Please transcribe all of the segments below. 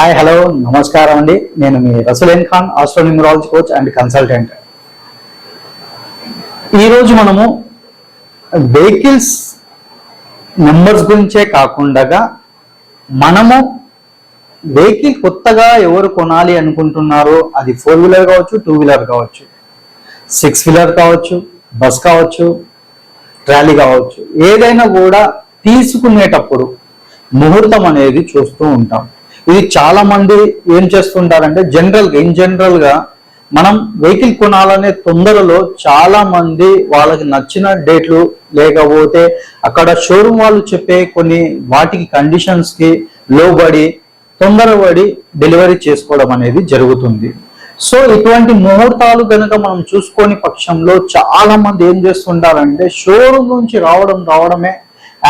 Hi hello నమస్కారం అండి. నేను మీ రసలేన్ Khan astronumerology coach and consultant ఈరోజు మనము వెహికల్స్ నెంబర్స్ గురించే కాకుండా మనము వెహికల్ కొత్తగా ఎవరు కొనాలి అనుకుంటున్నారో అది ఫోర్ వీలర్ కావచ్చు టూ వీలర్ కావచ్చు సిక్స్ వీలర్ కావచ్చు బస్ కావచ్చు ట్రాలీ కావచ్చు ఏదైనా కూడా తీసుకునేటప్పుడు ముహూర్తం అనేది చూస్తూ ఉంటాం. ఇది చాలా మంది ఏం చేస్తుంటారంటే జనరల్ ఇన్ జనరల్గా మనం వెహికల్ కొనాలనే తొందరలో చాలా మంది వాళ్ళకి నచ్చిన డేట్లు లేకపోతే అక్కడ షోరూమ్ వాళ్ళు చెప్పే కొన్ని వాటికి కండిషన్స్కి లోబడి తొందరపడి డెలివరీ చేసుకోవడం అనేది జరుగుతుంది. సో ఇటువంటి ముహూర్తాలు కనుక మనం చూసుకొని పక్షంలో చాలా మంది ఏం చేస్తుంటారంటే షోరూమ్ నుంచి రావడం రావడమే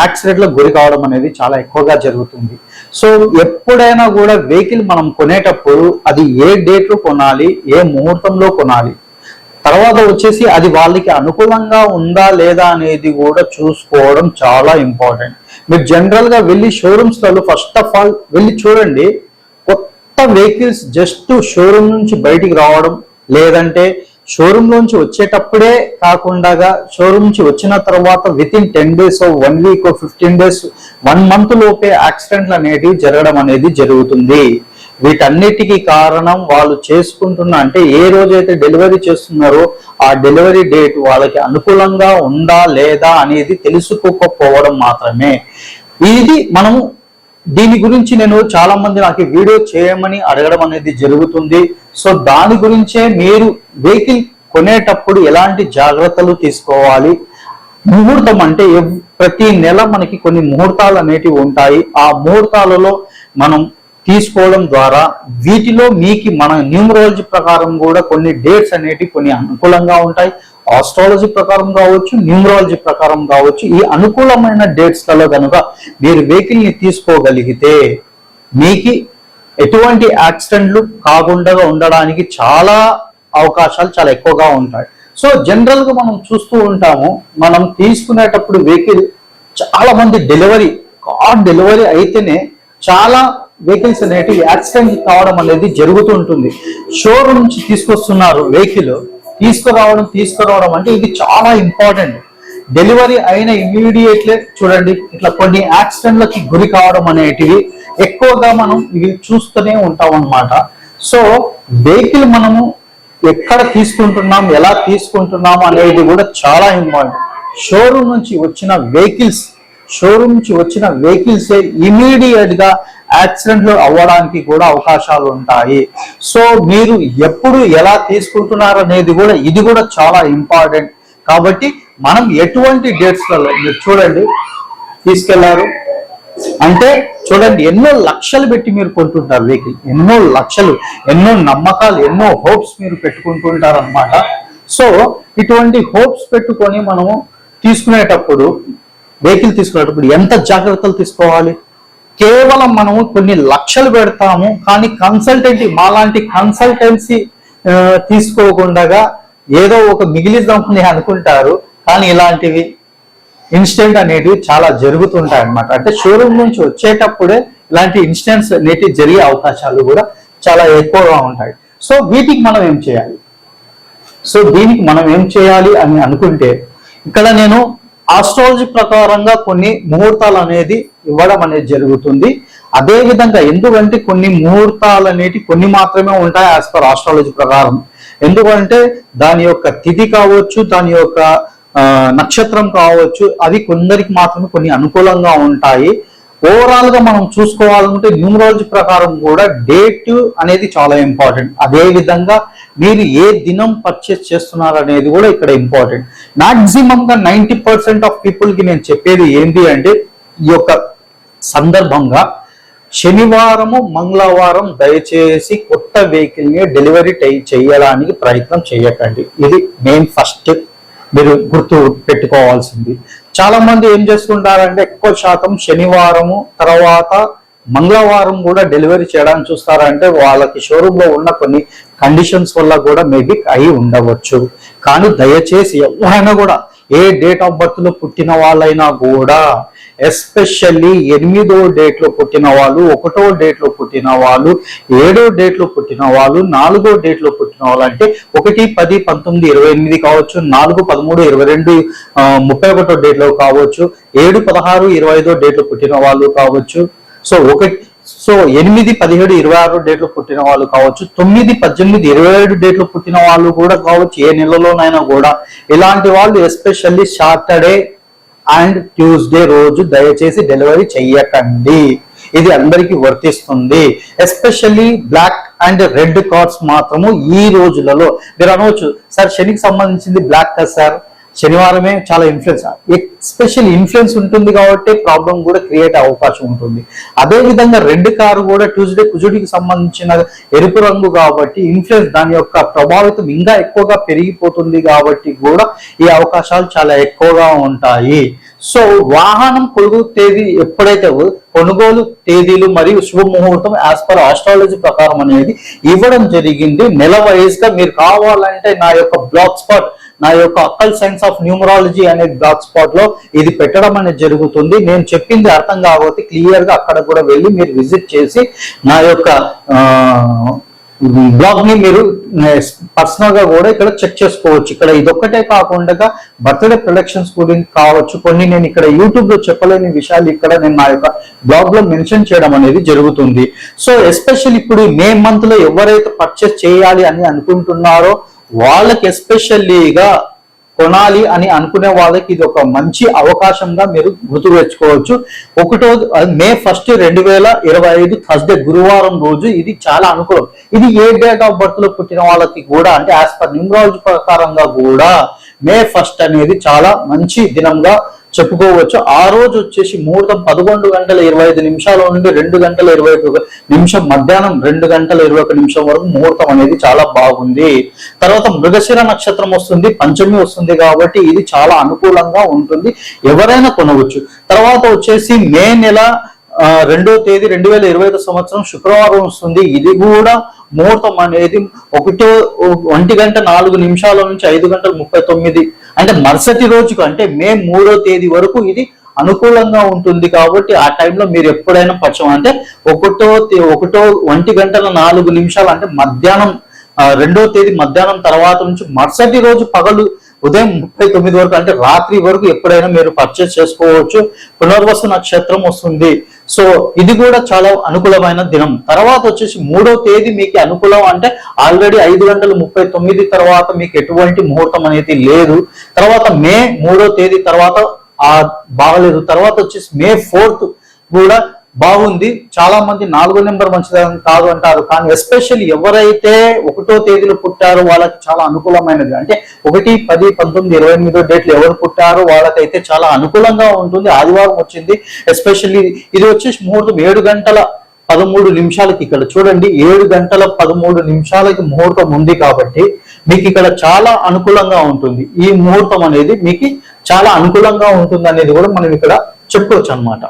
యాక్సిడెంట్లకు గురి కావడం అనేది చాలా ఎక్కువగా జరుగుతుంది. సో ఎప్పుడైనా కూడా వెహికల్ మనం కొనేటప్పుడు అది ఏ డేట్లో కొనాలి ఏ ముహూర్తంలో కొనాలి తర్వాత వచ్చేసి అది వాళ్ళకి అనుకూలంగా ఉందా లేదా అనేది కూడా చూసుకోవడం చాలా ఇంపార్టెంట్. మీరు జనరల్గా వెళ్ళి షోరూమ్స్లలో ఫస్ట్ ఆఫ్ ఆల్ వెళ్ళి చూడండి కొత్త వెహికల్స్ జస్ట్ షోరూమ్ నుంచి బయటికి రావడం లేదంటే షోరూమ్ లోంచి వచ్చేటప్పుడే కాకుండా షోరూమ్ నుంచి వచ్చిన తర్వాత within ten days one week fifteen days one month లోపే యాక్సిడెంట్లు అనేటివి జరగడం అనేది జరుగుతుంది. వీటన్నిటికీ కారణం వాళ్ళు చేసుకుంటున్న అంటే ఏ రోజైతే డెలివరీ చేస్తున్నారో ఆ డెలివరీ డేట్ వాళ్ళకి అనుకూలంగా ఉందా లేదా అనేది తెలుసుకోకపోవడం మాత్రమే. ఇది మనము దీని గురించి నేను చాలా మంది నాకు వీడియో చేయమని అడగడం అనేది జరుగుతుంది. సో దాని గురించే మీరు వెహికల్ కొనేటప్పుడు ఎలాంటి జాగ్రత్తలు తీసుకోవాలి? ముహూర్తం అంటే ప్రతి నెల మనకి కొన్ని ముహూర్తాలు అనేటివి ఉంటాయి. ఆ ముహూర్తాలలో మనం తీసుకోవడం ద్వారా వీటిలో మీకు మన న్యూమరాలజీ ప్రకారం కూడా కొన్ని డేట్స్ అనేటివి కొన్ని అనుకూలంగా ఉంటాయి. ఆస్ట్రాలజీ ప్రకారం కావచ్చు న్యూమరాలజీ ప్రకారం కావచ్చు ఈ అనుకూలమైన డేట్స్లలో కనుక మీరు వెహికల్ని తీసుకోగలిగితే మీకు ఎటువంటి యాక్సిడెంట్లు కాకుండా ఉండడానికి చాలా అవకాశాలు చాలా ఎక్కువగా ఉంటాయి. సో జనరల్గా మనం చూస్తూ ఉంటాము మనం తీసుకునేటప్పుడు వెహికల్ చాలా మంది డెలివరీ కార్ డెలివరీ అయితేనే చాలా వెహికల్స్ అనేటివి యాక్సిడెంట్ కావడం అనేది జరుగుతూ ఉంటుంది. షోరూమ్ నుంచి తీసుకొస్తున్నారు వెహికల్ తీసుకురావడం తీసుకురావడం అంటే ఇది చాలా ఇంపార్టెంట్ డెలివరీ అయిన ఇమీడియట్లే చూడండి ఇట్లా కొన్ని యాక్సిడెంట్లకి గురి కావడం అనేటివి ఎక్కువగా మనం ఇవి చూస్తూనే ఉంటాం అన్నమాట. సో వెహికల్ మనము ఎక్కడ తీసుకుంటున్నాం ఎలా తీసుకుంటున్నాం అనేది కూడా చాలా ఇంపార్టెంట్ షోరూమ్ నుంచి వచ్చిన వెహికల్స్ షోరూమ్ నుంచి వచ్చిన వెహికల్స్ ఇమీడియట్గా యాక్సిడెంట్లు అవ్వడానికి కూడా అవకాశాలు ఉంటాయి. సో మీరు ఎప్పుడు ఎలా తీసుకుంటున్నారు అనేది కూడా ఇది కూడా చాలా ఇంపార్టెంట్ కాబట్టి మనం ఎటువంటి డేట్స్లలో మీరు చూడండి తీసుకెళ్ళారు. అంటే చూడండి ఎన్నో లక్షలు పెట్టి మీరు కొంటుంటారు వెహికల్. ఎన్నో లక్షలు ఎన్నో నమ్మకాలు ఎన్నో హోప్స్ మీరు పెట్టుకుంటుంటారు అనమాట సో ఇటువంటి హోప్స్ పెట్టుకొని మనము తీసుకునేటప్పుడు వెహికల్ తీసుకునేటప్పుడు ఎంత జాగ్రత్తలు తీసుకోవాలి? కేవలం మనము కొన్ని లక్షలు పెడతాము కానీ కన్సల్టెంట్ మాలాంటి కన్సల్టెన్సీ తీసుకోకుండా ఏదో ఒక మిగిలిద్దామని అనుకుంటారు కానీ ఇలాంటివి ఇన్సిడెంట్ అనేటివి చాలా జరుగుతుంటాయి అన్నమాట. అంటే షోరూమ్ నుంచి వచ్చేటప్పుడే ఇలాంటి ఇన్సిడెంట్స్ అనేటివి జరిగే అవకాశాలు కూడా చాలా ఎక్కువగా ఉంటాయి. సో వీటికి మనం ఏం చేయాలి? సో దీనికి మనం ఏం చేయాలి అని అనుకుంటే ఇక్కడ నేను ఆస్ట్రాలజీ ప్రకారంగా కొన్ని ముహూర్తాలు అనేది ఇవ్వడం అనేది జరుగుతుంది. అదే విధంగా ఎందుకంటే కొన్ని ముహూర్తాలు అనేటి కొన్ని మాత్రమే ఉంటాయి యాజ్ పర్ ఆస్ట్రాలజీ ప్రకారం. ఎందుకంటే దాని యొక్క తిథి కావచ్చు దాని యొక్క నక్షత్రం కావచ్చు అవి కొందరికి మాత్రమే కొన్ని అనుకూలంగా ఉంటాయి. ఓవరాల్గా మనం చూసుకోవాలంటే న్యూమరాలజీ ప్రకారం కూడా డేట్ అనేది చాలా ఇంపార్టెంట్ అదే విధంగా మీరు ఏ దినం పర్చేస్ చేస్తున్నారు అనేది కూడా ఇక్కడ ఇంపార్టెంట్ మాక్సిమం గా నైంటీ పర్సెంట్ ఆఫ్ పీపుల్కి నేను చెప్పేది ఏంటి అంటే ఈ యొక్క సందర్భంగా శనివారము మంగళవారం దయచేసి కొత్త వెహికల్ని డెలివరీ టై- చేయడానికి ప్రయత్నం చేయకండి. ఇది మెయిన్ ఫస్ట్ మీరు గుర్తు పెట్టుకోవాల్సింది. చాలా మంది ఏం చేస్తుంటారంటే ఎక్కువ శాతం శనివారము తర్వాత మంగళవారం కూడా డెలివరీ చేయడానికి చూస్తారంటే వాళ్ళకి షోరూమ్లో ఉన్న కొన్ని కండిషన్స్ వల్ల కూడా మేబీ అయి ఉండవచ్చు. కానీ దయచేసి ఎవరైనా కూడా ఏ డేట్ ఆఫ్ బర్త్లో పుట్టిన వాళ్ళైనా కూడా ఎస్పెషల్లీ ఎనిమిదో డేట్లో పుట్టిన వాళ్ళు ఒకటో డేట్లో పుట్టిన వాళ్ళు ఏడో డేట్లో పుట్టిన వాళ్ళు నాలుగో డేట్లో పుట్టిన వాళ్ళు అంటే ఒకటి పది పంతొమ్మిది ఇరవై ఎనిమిది కావచ్చు నాలుగు పదమూడు ఇరవై రెండు ముప్పై ఒకటో డేట్లో కావచ్చు ఏడు పదహారు ఇరవై ఐదో డేట్లో పుట్టిన వాళ్ళు కావచ్చు. సో ఒకటి సో ఎనిమిది పదిహేడు ఇరవై ఆరు డేట్లు పుట్టిన వాళ్ళు కావచ్చు తొమ్మిది పద్దెనిమిది ఇరవై ఏడు డేట్లు పుట్టిన వాళ్ళు కూడా కావచ్చు ఏ నెలలోనైనా కూడా. ఇలాంటి వాళ్ళు ఎస్పెషల్లీ సాటర్డే అండ్ ట్యూస్డే రోజు దయచేసి డెలివరీ చెయ్యకండి. ఇది అందరికీ వర్తిస్తుంది. Especially black and red cards మాత్రము ఈ రోజులలో మీరు అనవచ్చు సార్ శనికి సంబంధించింది బ్లాక్ కదా సార్? శనివారమే చాలా ఇన్ఫ్లుయెన్స్ ఎస్పెషల్ ఇన్ఫ్లుయెన్స్ ఉంటుంది కాబట్టి ప్రాబ్లం కూడా క్రియేట్ అయ్యే అవకాశం ఉంటుంది. అదే విధంగా రెడ్ కారు కూడా ట్యూస్డే కుజుడికి సంబంధించిన ఎరుపు రంగు కాబట్టి ఇన్ఫ్లుయెన్స్ దాని యొక్క ప్రభావితం ఇంకా ఎక్కువగా పెరిగిపోతుంది కాబట్టి కూడా ఈ అవకాశాలు చాలా ఎక్కువగా ఉంటాయి. సో వాహనం కొనుగోలు తేదీ ఎప్పుడైతే కొనుగోలు తేదీలు మరియు శుభముహూర్తం యాజ్ పర్ ఆస్ట్రాలజీ ప్రకారం అనేది ఇవ్వడం జరిగింది. నెల వైజ్గా మీరు కావాలంటే నా యొక్క బ్లాక్ స్పాట్ నా యొక్క అక్కల్ సైన్స్ ఆఫ్ న్యూమరాలజీ అనే బ్లాక్ స్పాట్లో ఇది పెట్టడం అనేది జరుగుతుంది. నేను చెప్పింది అర్థం కాకపోతే క్లియర్గా అక్కడ కూడా వెళ్ళి మీరు విజిట్ చేసి నా యొక్క బ్లాగ్ని మీరు పర్సనల్గా కూడా ఇక్కడ చెక్ చేసుకోవచ్చు. ఇక్కడ ఇదొక్కటే కాకుండా బర్త్డే ప్రొడక్షన్స్ గురించి కావచ్చు. కొన్ని నేను ఇక్కడ యూట్యూబ్లో చెప్పలేని విషయాలు ఇక్కడ నేను నా యొక్క బ్లాగ్లో మెన్షన్ చేయడం అనేది జరుగుతుంది. సో ఎస్పెషల్ ఇప్పుడు మే మంత్లో ఎవరైతే పర్చేస్ చేయాలి అని అనుకుంటున్నారో వాళ్ళకి ఎస్పెషల్లీగా కొనాలి అని అనుకునే వాళ్ళకి ఇది ఒక మంచి అవకాశంగా మీరు గుర్తు తెచ్చుకోవచ్చు. ఒకటో మే ఫస్ట్ రెండు వేల ఇరవై ఐదు థర్స్డే గురువారం రోజు ఇది చాలా అనుకూలం. ఇది ఏ డేట్ ఆఫ్ బర్త్లో పుట్టిన వాళ్ళకి కూడా అంటే యాజ్ పర్ న్యూమరాలజీ ప్రకారంగా కూడా మే ఫస్ట్ అనేది చాలా మంచి దినంగా చెప్పుకోవచ్చు. ఆ రోజు వచ్చేసి ముహూర్తం పదకొండు గంటల ఇరవై ఐదు నిమిషాల నుండి రెండు గంటల ఇరవై ఒక నిమిషం మధ్యాహ్నం రెండు గంటల ఇరవై ఒక నిమిషం వరకు ముహూర్తం అనేది చాలా బాగుంది. తర్వాత మృగశిర నక్షత్రం వస్తుంది పంచమి వస్తుంది కాబట్టి ఇది చాలా అనుకూలంగా ఉంటుంది. ఎవరైనా కొనవచ్చు. తర్వాత వచ్చేసి మే నెల రెండో తేదీ రెండు వేల ఇరవై ఐదు సంవత్సరం శుక్రవారం వస్తుంది. ఇది కూడా ముహూర్తం అనేది ఒకటో ఒంటి గంట నాలుగు నిమిషాల నుంచి ఐదు గంటల ముప్పై తొమ్మిది అంటే మరుసటి రోజుకు అంటే మే మూడో తేదీ వరకు ఇది అనుకూలంగా ఉంటుంది కాబట్టి ఆ టైంలో మీరు ఎప్పుడైనా పక్షం అంటే ఒకటో ఒకటో ఒంటి గంటల నాలుగు నిమిషాలు అంటే మధ్యాహ్నం రెండో తేదీ మధ్యాహ్నం తర్వాత నుంచి మరుసటి రోజు పగలు ఉదయం ముప్పై తొమ్మిది వరకు అంటే రాత్రి వరకు ఎప్పుడైనా మీరు పర్చేస్ చేసుకోవచ్చు. పునర్వసు నక్షత్రం వస్తుంది. సో ఇది కూడా చాలా అనుకూలమైన దినం. తర్వాత వచ్చేసి మూడో తేదీ మీకు అనుకూలం అంటే ఆల్రెడీ ఐదు గంటల ముప్పై తొమ్మిది తర్వాత మీకు ఎటువంటి ముహూర్తం అనేది లేదు. తర్వాత మే మూడో తేదీ తర్వాత ఆ బాగలేదు. తర్వాత వచ్చేసి మే ఫోర్త్ కూడా బాగుంది. చాలా మంది నాలుగో నెంబర్ మంచిదని కాదు అంటారు. కానీ ఎస్పెషల్లీ ఎవరైతే ఒకటో తేదీలో పుట్టారో వాళ్ళకి చాలా అనుకూలమైనది. అంటే ఒకటి పది పంతొమ్మిది ఇరవై ఎనిమిదో డేట్లు ఎవరు పుట్టారో వాళ్ళకైతే చాలా అనుకూలంగా ఉంటుంది. ఆదివారం వచ్చింది. ఎస్పెషల్లీ ఇది వచ్చేసి ముహూర్తం ఏడు గంటల పదమూడు నిమిషాలకి ఇక్కడ చూడండి. ఏడు గంటల పదమూడు నిమిషాలకి ముహూర్తం ఉంది కాబట్టి మీకు ఇక్కడ చాలా అనుకూలంగా ఉంటుంది. ఈ ముహూర్తం అనేది మీకు చాలా అనుకూలంగా ఉంటుంది అనేది కూడా మనం ఇక్కడ చెప్పుకోవచ్చు అన్నమాట.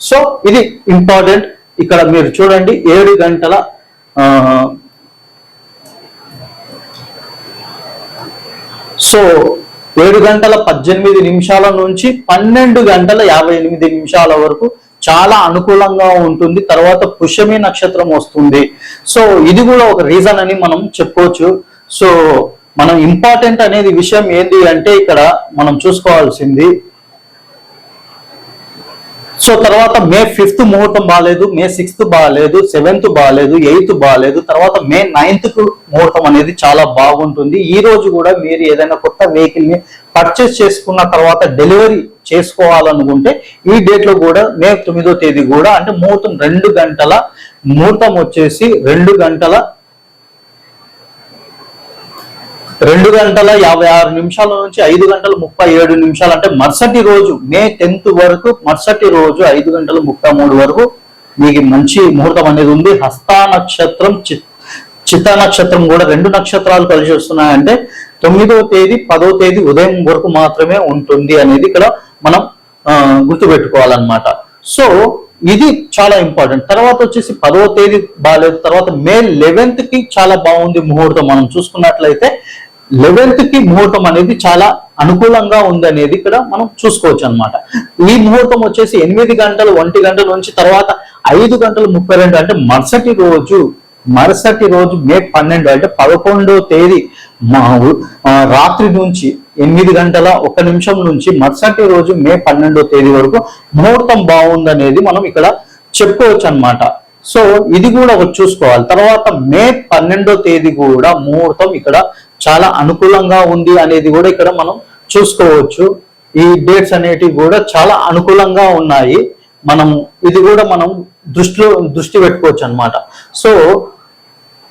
సో ఇది ఇంపార్టెంట్. ఇక్కడ మీరు చూడండి ఏడు గంటల సో ఏడు గంటల పద్దెనిమిది నిమిషాల నుంచి పన్నెండు గంటల యాభై ఎనిమిది నిమిషాల వరకు చాలా అనుకూలంగా ఉంటుంది. తర్వాత పుష్యమి నక్షత్రం వస్తుంది. సో ఇది కూడా ఒక రీజన్ అని మనం చెప్పుకోవచ్చు. సో మనం ఇంపార్టెంట్ అనేది విషయం ఏంటి అంటే ఇక్కడ మనం చూసుకోవాల్సింది సో తర్వాత మే ఫిఫ్త్ ముహూర్తం బాగాలేదు మే సిక్స్త్ బాగాలేదు సెవెంత్ బాగాలేదు ఎయిత్ బాగాలేదు తర్వాత మే నైన్త్ ముహూర్తం అనేది చాలా బాగుంటుంది. ఈ రోజు కూడా మీరు ఏదైనా కొత్త వెహికల్ని పర్చేస్ చేసుకున్న తర్వాత డెలివరీ చేసుకోవాలనుకుంటే ఈ డేట్లో కూడా మే తొమ్మిదో తేదీ కూడా అంటే ముహూర్తం రెండు గంటల ముహూర్తం వచ్చేసి రెండు గంటల రెండు గంటల యాభై ఆరు నిమిషాల నుంచి ఐదు గంటల ముప్పై ఏడు నిమిషాలు. అంటే మరుసటి రోజు మే టెన్త్ వరకు మరుసటి రోజు ఐదు గంటల ముప్పై మూడు వరకు మీకు మంచి ముహూర్తం అనేది ఉంది. హస్త నక్షత్రం చిత్త నక్షత్రం కూడా రెండు నక్షత్రాలు కలిసి వస్తున్నాయంటే తొమ్మిదవ తేదీ పదో తేదీ ఉదయం వరకు మాత్రమే ఉంటుంది అనేది ఇక్కడ మనం ఆ, గుర్తుపెట్టుకోవాలన్నమాట. సో ఇది చాలా ఇంపార్టెంట్. తర్వాత వచ్చేసి పదవ తేదీ బాగాలేదు తర్వాత మే లెవెన్త్కి చాలా బాగుంది ముహూర్తం. మనం చూసుకున్నట్లయితే లెవెన్త్కి ముహూర్తం అనేది చాలా అనుకూలంగా ఉందనేది ఇక్కడ మనం చూసుకోవచ్చు అన్నమాట ఈ ముహూర్తం వచ్చేసి ఎనిమిది గంటలు ఒంటి గంటల నుంచి తర్వాత ఐదు గంటలు ముప్పై రెండు అంటే మరుసటి రోజు మరుసటి రోజు మే పన్నెండు అంటే పదకొండో తేదీ మా రాత్రి నుంచి ఎనిమిది గంటల ఒక నిమిషం నుంచి మరుసటి రోజు మే పన్నెండో తేదీ వరకు ముహూర్తం బాగుందనేది మనం ఇక్కడ చెప్పుకోవచ్చు అన్నమాట సో ఇది కూడా చూసుకోవాలి. తర్వాత మే పన్నెండో తేదీ కూడా ముహూర్తం ఇక్కడ చాలా అనుకూలంగా ఉంది అనేది కూడా ఇక్కడ మనం చూసుకోవచ్చు. ఈ డేట్స్ అనేటివి కూడా చాలా అనుకూలంగా ఉన్నాయి. మనం ఇది కూడా మనం దృష్టిలో దృష్టి పెట్టుకోవచ్చు అన్నమాట. సో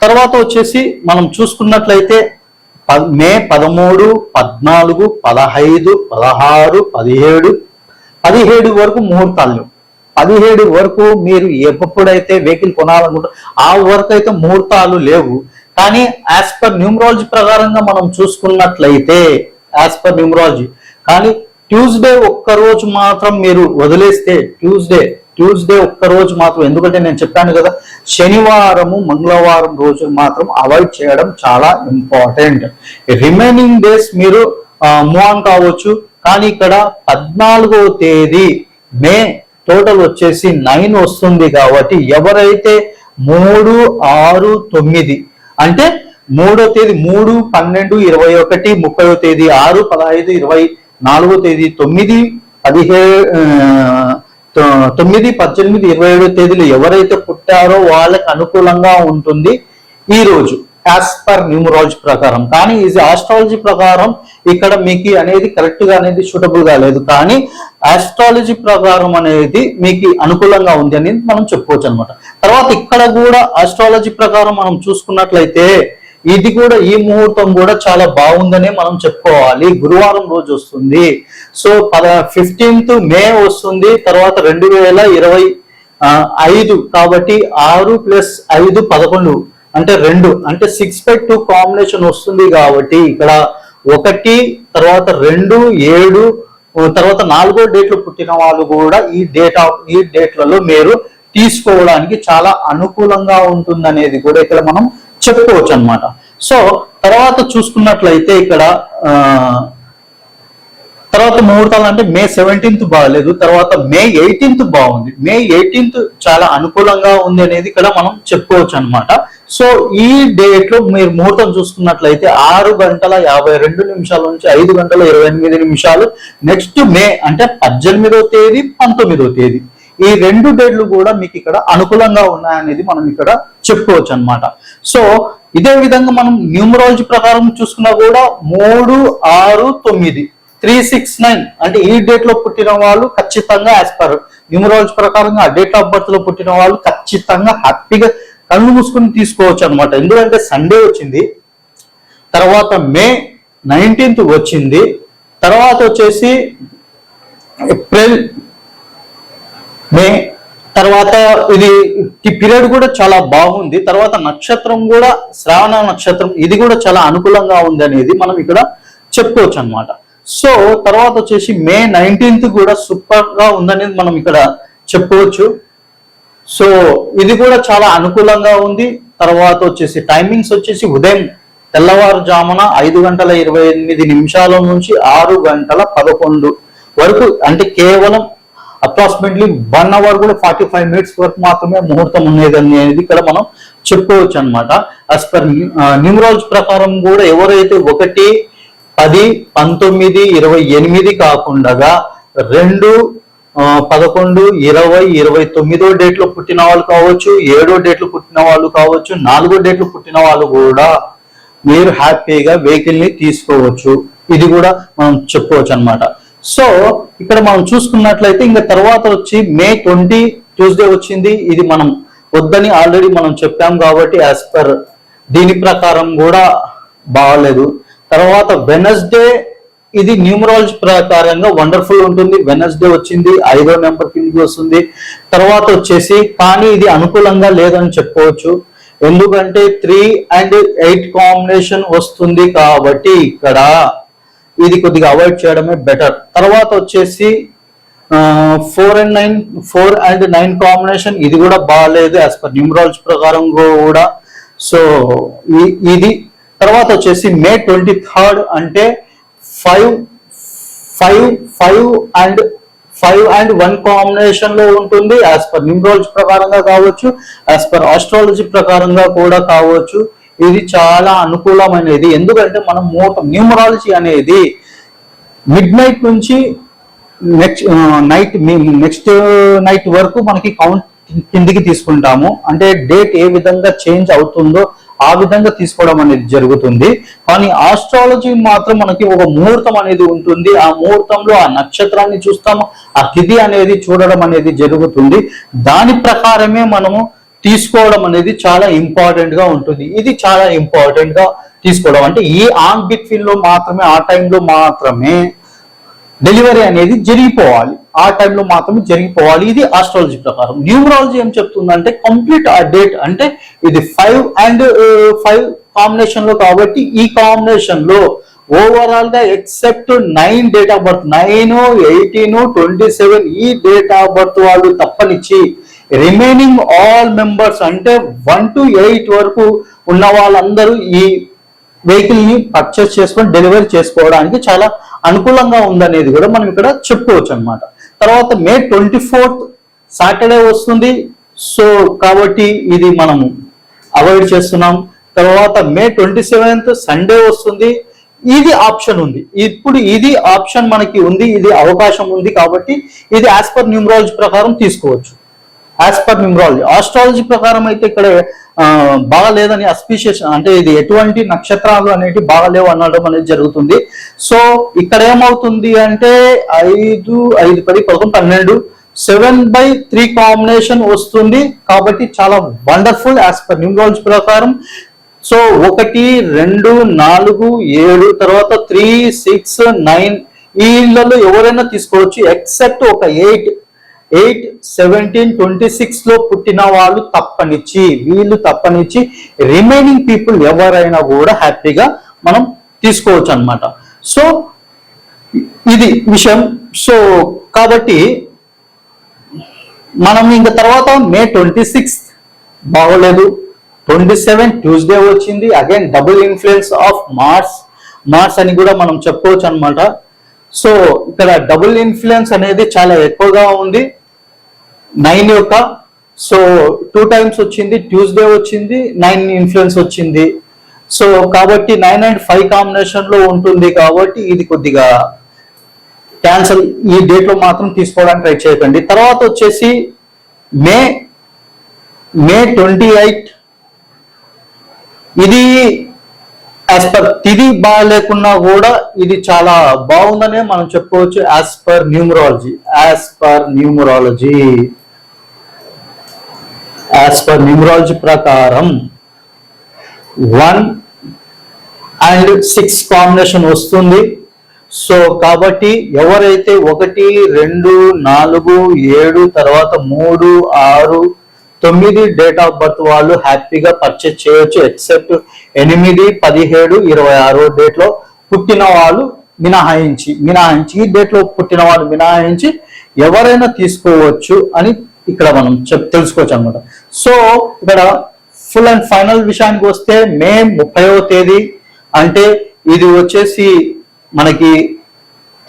తర్వాత వచ్చేసి మనం చూసుకున్నట్లయితే మే పదమూడు పద్నాలుగు పదహైదు పదహారు పదిహేడు పదిహేడు వరకు ముహూర్తాలు. పదిహేడు వరకు మీరు ఎప్పుడైతే వెహికల్ కొనాలనుకుంటారో ఆ వరకు అయితే ముహూర్తాలు లేవు. కానీ యాజ్ పర్ న్యూమరాలజీ ప్రకారంగా మనం చూసుకున్నట్లయితే యాజ్ పర్ న్యూమరాలజీ కానీ ట్యూస్డే ఒక్క రోజు మాత్రం మీరు వదిలేస్తే ట్యూస్డే ట్యూస్డే ఒక్క రోజు మాత్రం ఎందుకంటే నేను చెప్పాను కదా శనివారము మంగళవారం రోజు మాత్రం అవాయిడ్ చేయడం చాలా ఇంపార్టెంట్ రిమైనింగ్ డేస్ మీరు మూవ్ ఆన్ కావచ్చు. కానీ ఇక్కడ పద్నాలుగో తేదీ మే టోటల్ వచ్చేసి నైన్ వస్తుంది కాబట్టి ఎవరైతే మూడు ఆరు తొమ్మిది అంటే మూడో తేదీ మూడు పన్నెండు ఇరవై ఒకటి ముప్పై తేదీ ఆరు పదహైదు ఇరవై నాలుగో తేదీ తొమ్మిది పదిహేడు తొ- తొమ్మిది పద్దెనిమిది ఇరవై ఏడో తేదీలు ఎవరైతే పుట్టారో వాళ్ళకి అనుకూలంగా ఉంటుంది ఈ రోజు యాజ్ పర్ న్యూమరాలజీ ప్రకారం. కానీ ఇది ఆస్ట్రాలజీ ప్రకారం ఇక్కడ మీకు అనేది కరెక్ట్గా అనేది సూటబుల్గా లేదు. కానీ ఆస్ట్రాలజీ ప్రకారం అనేది మీకు అనుకూలంగా ఉంది అనేది మనం చెప్పుకోవచ్చు అనమాట తర్వాత ఇక్కడ కూడా ఆస్ట్రాలజీ ప్రకారం మనం చూసుకున్నట్లయితే ఇది కూడా ఈ ముహూర్తం కూడా చాలా బాగుందనే మనం చెప్పుకోవాలి. గురువారం రోజు వస్తుంది. సో పద ఫిఫ్టీన్త్ మే వస్తుంది. తర్వాత రెండు వేల ఇరవై ఐదు కాబట్టి ఆరు ప్లస్ ఐదు పదకొండు. అంటే రెండు అంటే సిక్స్ బై టూ కాంబినేషన్ వస్తుంది కాబట్టి ఇక్కడ ఒకటి తర్వాత రెండు ఏడు తర్వాత నాలుగో డేట్లు పుట్టిన వాళ్ళు కూడా ఈ డేట్ ఆఫ్ ఈ డేట్లలో మీరు తీసుకోవడానికి చాలా అనుకూలంగా ఉంటుందనేది కూడా ఇక్కడ మనం చెప్పుకోవచ్చు అన్నమాట. సో తర్వాత చూసుకున్నట్లయితే ఇక్కడ తర్వాత ముహూర్తాలు అంటే మే సెవెంటీన్త్ బాగాలేదు తర్వాత మే ఎయిటీన్త్ బాగుంది. మే ఎయిటీన్త్ చాలా అనుకూలంగా ఉంది అనేది ఇక్కడ మనం చెప్పుకోవచ్చు అన్నమాట. సో ఈ డేట్లో మీరు ముహూర్తం చూసుకున్నట్లయితే ఆరు గంటల యాభై రెండు నిమిషాల నుంచి ఐదు గంటల ఇరవై ఎనిమిది నిమిషాలు నెక్స్ట్ మే అంటే పద్దెనిమిదో తేదీ పంతొమ్మిదో తేదీ. ఈ రెండు డేట్లు కూడా మీకు ఇక్కడ అనుకూలంగా ఉన్నాయనేది మనం ఇక్కడ చెప్పుకోవచ్చు అనమాట సో ఇదే విధంగా మనం న్యూమరాలజీ ప్రకారం చూసుకున్నా కూడా మూడు ఆరు తొమ్మిది త్రీ సిక్స్ నైన్ అంటే ఈ డేట్లో పుట్టిన వాళ్ళు ఖచ్చితంగా యాజ్ పర్ న్యూమరాలజీ ప్రకారంగా ఆ డేట్ ఆఫ్ బర్త్లో పుట్టిన వాళ్ళు ఖచ్చితంగా హ్యాపీగా కళ్ళు మూసుకుని తీసుకోవచ్చు అనమాట ఎందుకంటే సండే వచ్చింది. తర్వాత మే నైన్టీన్త్ వచ్చింది. తర్వాత వచ్చేసి ఏప్రిల్ మే తర్వాత ఇది ఈ పీరియడ్ కూడా చాలా బాగుంది. తర్వాత నక్షత్రం కూడా శ్రావణ నక్షత్రం ఇది కూడా చాలా అనుకూలంగా ఉంది అనేది మనం ఇక్కడ చెప్పుకోవచ్చు అన్నమాట. సో తర్వాత వచ్చేసి మే నైన్టీన్త్ కూడా సూపర్గా ఉందనేది మనం ఇక్కడ చెప్పుకోవచ్చు. సో ఇది కూడా చాలా అనుకూలంగా ఉంది. తర్వాత వచ్చేసి టైమింగ్స్ వచ్చేసి ఉదయం తెల్లవారుజామున ఐదు గంటల ఇరవై ఎనిమిది నిమిషాల నుంచి ఆరు గంటల పదకొండు వరకు అంటే కేవలం అప్రాక్సిమేట్లీ వన్ అవర్ కూడా ఫార్టీ ఫైవ్ మినిట్స్ వరకు మాత్రమే ముహూర్తం ఉండేది అనేది ఇక్కడ మనం చెప్పుకోవచ్చు అనమాట అస్ పర్ న్యూమరాలజీ ప్రకారం కూడా ఎవరైతే ఒకటి పది పంతొమ్మిది ఇరవై ఎనిమిది కాకుండా రెండు పదకొండు ఇరవై ఇరవై తొమ్మిదో డేట్లో పుట్టిన వాళ్ళు కావచ్చు ఏడో డేట్లు పుట్టిన వాళ్ళు కావచ్చు నాలుగో డేట్లు పుట్టిన వాళ్ళు కూడా మీరు హ్యాపీగా వెహికల్ని తీసుకోవచ్చు. ఇది కూడా మనం చెప్పుకోవచ్చు అన్నమాట. సో ఇక్కడ మనం చూసుకున్నట్లయితే ఇంకా తర్వాత వచ్చి మే ట్వంటీ ట్యూస్డే వచ్చింది. ఇది మనం వద్దని ఆల్రెడీ మనం చెప్పాం కాబట్టి యాజ్ పర్ దీని ప్రకారం కూడా బాగాలేదు. తర్వాత వెనస్డే ఇది న్యూమరాలజీ ప్రకారంగా వండర్ఫుల్ ఉంటుంది. వెనస్డే వచ్చింది ఐదో నెంబర్ కిందకి వస్తుంది. తర్వాత వచ్చేసి కానీ ఇది అనుకూలంగా లేదని చెప్పుకోవచ్చు. ఎందుకంటే త్రీ అండ్ ఎయిట్ కాంబినేషన్ వస్తుంది కాబట్టి ఇక్కడ ఇది కొద్దిగా అవాయిడ్ చేయడమే బెటర్ తర్వాత వచ్చేసి four and nine four and nine combination ఇది కూడా బాగాలేదు యాజ్ పర్ న్యూమరాలజీ ప్రకారం కూడా. సో ఇది. తర్వాత వచ్చేసి మే ట్వంటీ థర్డ్ అంటే five five five and five and one కాంబినేషన్లో ఉంటుంది యాజ్ పర్ న్యూమరాలజీ ప్రకారంగా కావచ్చు యాజ్ పర్ ఆస్ట్రాలజీ ప్రకారంగా కూడా కావచ్చు. ఇది చాలా అనుకూలమైనది. ఎందుకంటే మనం మూట న్యూమరాలజీ అనేది మిడ్ నైట్ నుంచి నెక్స్ట్ నైట్ నెక్స్ట్ నైట్ వరకు మనకి కౌంట్ కిందికి తీసుకుంటాము. అంటే డేట్ ఏ విధంగా చేంజ్ అవుతుందో ఆ విధంగా తీసుకోవడం అనేది జరుగుతుంది. కానీ ఆస్ట్రాలజీ మాత్రం మనకి ఒక ముహూర్తం అనేది ఉంటుంది. ఆ ముహూర్తంలో ఆ నక్షత్రాన్ని చూస్తాము. ఆ తిథి అనేది చూడడం అనేది జరుగుతుంది. దాని ప్రకారమే మనము తీసుకోవడం అనేది చాలా ఇంపార్టెంట్గా ఉంటుంది. ఇది చాలా ఇంపార్టెంట్గా తీసుకోవడం. అంటే ఈ ఆన్ బిట్వీన్లో మాత్రమే ఆ టైంలో మాత్రమే డెలివరీ అనేది జరిగిపోవాలి. ఆ టైంలో మాత్రమే జరిగిపోవాలి. ఇది ఆస్ట్రాలజీ ప్రకారం. న్యూమరాలజీ ఏం చెప్తుందంటే కంప్లీట్ ఆ డేట్ అంటే ఇది ఫైవ్ అండ్ ఫైవ్ కాంబినేషన్లో కాబట్టి ఈ కాంబినేషన్లో ఓవరాల్గా except nine date of birth nine eighteen twenty seven ఈ డేట్ ఆఫ్ బర్త్ వాళ్ళు తప్పనిచ్చి రిమైనింగ్ ఆల్ మెంబర్స్ అంటే వన్ టు ఎయిట్ వరకు ఉన్న వాళ్ళందరూ ఈ వెహికల్ని పర్చేస్ చేసుకొని డెలివరీ చేసుకోవడానికి చాలా అనుకూలంగా ఉందనేది కూడా మనం ఇక్కడ చెప్పుకోవచ్చు అనమాట తర్వాత మే ట్వంటీ ఫోర్త్ సాటర్డే వస్తుంది. సో కాబట్టి ఇది మనము అవాయిడ్ చేస్తున్నాం. తర్వాత మే ట్వంటీ సెవెంత్ సండే వస్తుంది. ఇది ఆప్షన్ ఉంది. ఇప్పుడు ఇది ఆప్షన్ మనకి ఉంది. ఇది అవకాశం ఉంది కాబట్టి ఇది యాజ్ పర్ న్యూమరాలజీ ప్రకారం తీసుకోవచ్చు. యాజ్ పర్ న్యూమరాలజీ ఆస్ట్రాలజీ ప్రకారం అయితే ఇక్కడ బాగాలేదని అస్పీషియస్ అంటే ఇది ఎటువంటి నక్షత్రాలు అనేవి బాగాలేవు అనడం అనేది జరుగుతుంది. సో ఇక్కడ ఏమవుతుంది అంటే ఐదు ఐదు పది పదకొండు పన్నెండు సెవెన్ బై త్రీ కాంబినేషన్ వస్తుంది. కాబట్టి చాలా వండర్ఫుల్ యాజ్ పర్ న్యూమరాలజీ ప్రకారం. సో ఒకటి రెండు నాలుగు ఏడు తర్వాత త్రీ సిక్స్ నైన్ ఈ ఇళ్ళలో ఎవరైనా తీసుకోవచ్చు ఎక్సెప్ట్ ఒక ఎయిట్. ఎయిట్ సెవెంటీన్ ట్వంటీ సిక్స్లో పుట్టిన వాళ్ళు తప్పనిచ్చి వీళ్ళు తప్పనిచ్చి రిమైనింగ్ పీపుల్ ఎవరైనా కూడా హ్యాపీగా మనం తీసుకోవచ్చు అన్నమాట. సో ఇది విషయం. సో కాబట్టి మనం ఇంకా తర్వాత మే ట్వంటీ సిక్స్ బాగోలేదు. ట్వంటీ సెవెన్ ట్యూస్డే వచ్చింది. Again double influence of Mars Mars అని కూడా మనం చెప్పుకోవచ్చు అనమాట సో ఇక్కడ డబుల్ ఇన్ఫ్లుయెన్స్ అనేది చాలా ఎక్కువగా ఉంది. నైన్ యొక్క. సో టూ టైమ్స్ వచ్చింది ట్యూస్డే వచ్చింది నైన్ ఇన్ఫ్లుయెన్స్ వచ్చింది. సో కాబట్టి నైన్ అండ్ ఫైవ్ కాంబినేషన్లో ఉంటుంది కాబట్టి ఇది కొద్దిగా క్యాన్సల్ ఈ డేట్లో మాత్రం తీసుకోవడానికి ట్రై చేయకండి. తర్వాత వచ్చేసి మే మే ట్వంటీ ఎయిట్ ఇది యాజ్ పర్ తిది బాగాలేకున్నా కూడా ఇది చాలా బాగుందనే మనం చెప్పుకోవచ్చు as per numerology as per numerology as per numerology ప్రకారం వన్ అండ్ సిక్స్ కాంబినేషన్ వస్తుంది. సో కాబట్టి ఎవరైతే ఒకటి రెండు నాలుగు ఏడు తర్వాత మూడు ఆరు తొమ్మిది డేట్ ఆఫ్ బర్త్ వాళ్ళు హ్యాపీగా పర్చేస్ చేయొచ్చు ఎక్సెప్ట్ ఎనిమిది పదిహేడు ఇరవై ఆరో డేట్లో పుట్టిన వాళ్ళు మినహాయించి మినహాయించి ఈ డేట్లో పుట్టిన వాళ్ళు మినహాయించి ఎవరైనా తీసుకోవచ్చు అని ఇక్కడ మనం చెప్ తెలుసుకోవచ్చు అనమాట సో ఇక్కడ ఫుల్ అండ్ ఫైనల్ విషయానికి వస్తే మే ముప్పైవ తేదీ అంటే ఇది వచ్చేసి మనకి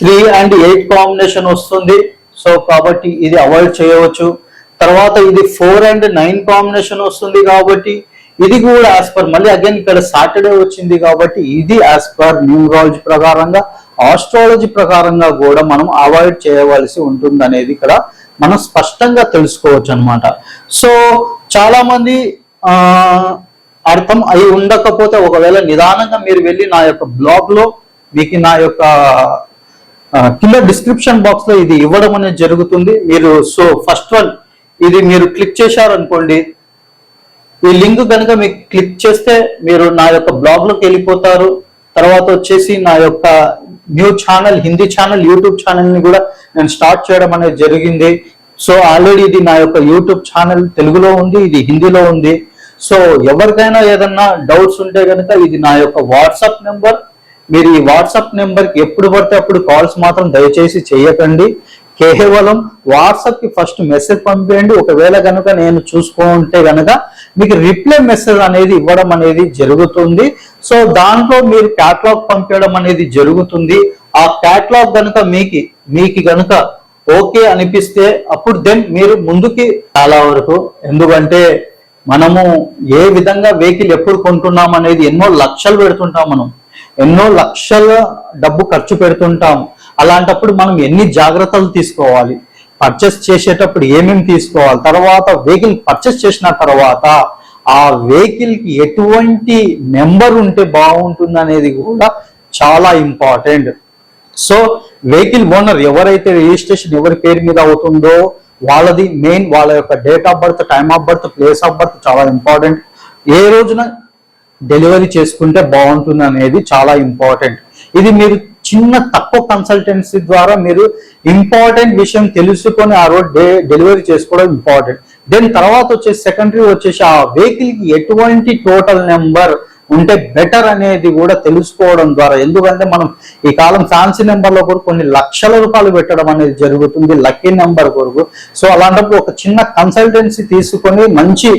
త్రీ అండ్ ఎయిట్ కాంబినేషన్ వస్తుంది. సో కాబట్టి ఇది అవాయిడ్ చేయవచ్చు. తర్వాత ఇది ఫోర్ అండ్ నైన్ కాంబినేషన్ వస్తుంది కాబట్టి ఇది కూడా యాజ్ పర్ మళ్ళీ అగైన్ ఇక్కడ సాటర్డే వచ్చింది కాబట్టి ఇది యాజ్ పర్ న్యూమరాలజీ ప్రకారంగా ఆస్ట్రాలజీ ప్రకారంగా కూడా మనం అవాయిడ్ చేయవలసి ఉంటుంది అనేది ఇక్కడ మనం స్పష్టంగా తెలుసుకోవచ్చు అనమాట సో చాలా మంది అర్థం అయి ఉండకపోతే ఒకవేళ నిదానంగా మీరు వెళ్ళి నా యొక్క బ్లాగ్లో మీకు నా యొక్క కింద డిస్క్రిప్షన్ బాక్స్లో ఇది ఇవ్వడం అనేది జరుగుతుంది. మీరు సో ఫస్ట్ వన్ ఇది మీరు క్లిక్ చేశారు అనుకోండి ఈ లింక్ కనుక మీకు క్లిక్ చేస్తే మీరు నా యొక్క బ్లాగ్లోకి వెళ్ళిపోతారు. తర్వాత వచ్చేసి నా యొక్క new channel Hindi channel YouTube ఛానల్ని కూడా నేను స్టార్ట్ చేయడం అనేది జరిగింది. సో ఆల్రెడీ ఇది నా యొక్క యూట్యూబ్ ఛానల్ తెలుగులో ఉంది ఇది హిందీలో ఉంది. సో ఎవరికైనా ఏదన్నా డౌట్స్ ఉంటే కనుక ఇది నా యొక్క వాట్సాప్ నెంబర్. మీరు ఈ వాట్సాప్ నెంబర్కి ఎప్పుడు పడితే అప్పుడు కాల్స్ మాత్రం దయచేసి చేయకండి. కేవలం వాట్సాప్కి ఫస్ట్ మెసేజ్ పంపించండి ఒకవేళ కనుక నేను చూసుకుంటే కనుక మీకు రిప్లై మెసేజ్ అనేది ఇవ్వడం అనేది జరుగుతుంది. సో దాంట్లో మీరు క్యాట్లాగ్ పంపించడం అనేది జరుగుతుంది. ఆ క్యాట్లాగ్ కనుక మీకు మీకు కనుక ఓకే అనిపిస్తే అప్పుడు దెన్ మీరు ముందుకి చాలా వరకు ఎందుకంటే మనము ఏ విధంగా వెహికల్ ఎప్పుడు కొంటున్నాం అనేది ఎన్నో లక్షలు పెడుతుంటాం మనం. ఎన్నో లక్షల డబ్బు ఖర్చు పెడుతుంటాం. అలాంటప్పుడు మనం ఎన్ని జాగ్రత్తలు తీసుకోవాలి? పర్చేస్ చేసేటప్పుడు ఏమేమి తీసుకోవాలి? తర్వాత వెహికల్ పర్చేస్ చేసిన తర్వాత ఆ వెహికల్కి ఎటువంటి నెంబర్ ఉంటే బాగుంటుంది అనేది కూడా చాలా ఇంపార్టెంట్ సో వెహికల్ ఓనర్ ఎవరైతే రిజిస్ట్రేషన్ ఎవరి పేరు మీద అవుతుందో వాళ్ళది మెయిన్ వాళ్ళ యొక్క date of birth time of birth place of birth చాలా ఇంపార్టెంట్ ఏ రోజున డెలివరీ చేసుకుంటే బాగుంటుంది అనేది చాలా ఇంపార్టెంట్ ఇది మీరు చిన్న తక్కువ కన్సల్టెన్సీ ద్వారా మీరు ఇంపార్టెంట్ విషయం తెలుసుకొని ఆ రోజు డే డెలివరీ చేసుకోవడం ఇంపార్టెంట్ దెన్ తర్వాత వచ్చేసి సెకండరీ వచ్చేసి ఆ వెహికల్కి ఎటువంటి టోటల్ నెంబర్ ఉంటే బెటర్ అనేది కూడా తెలుసుకోవడం ద్వారా. ఎందుకంటే మనం ఈ కాలం ఫ్యాన్సీ నెంబర్లో కూడా కొన్ని లక్షల రూపాయలు పెట్టడం అనేది జరుగుతుంది లక్కీ నెంబర్ కొరకు. సో అలాంటప్పుడు ఒక చిన్న కన్సల్టెన్సీ తీసుకొని మంచి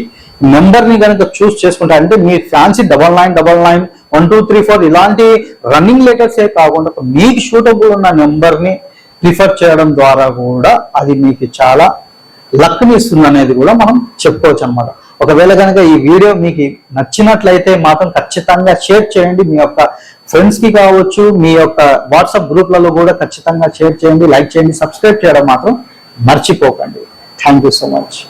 నెంబర్ని కనుక చూస్ చేసుకుంటే అంటే మీ fancy double nine double nine one two three four ఇలాంటి రన్నింగ్ లెటర్సే కాకుండా మీకు షూటబుల్ ఉన్న నెంబర్ని ప్రిఫర్ చేయడం ద్వారా కూడా అది మీకు చాలా లక్ని ఇస్తుంది అనేది కూడా మనం చెప్పుకోవచ్చు అనమాట ఒకవేళ కనుక ఈ వీడియో మీకు నచ్చినట్లయితే మాత్రం ఖచ్చితంగా షేర్ చేయండి. మీ యొక్క ఫ్రెండ్స్కి కావచ్చు మీ యొక్క వాట్సాప్ గ్రూప్లలో కూడా ఖచ్చితంగా షేర్ చేయండి లైక్ చేయండి సబ్స్క్రైబ్ చేయడం మాత్రం మర్చిపోకండి. Thank you so much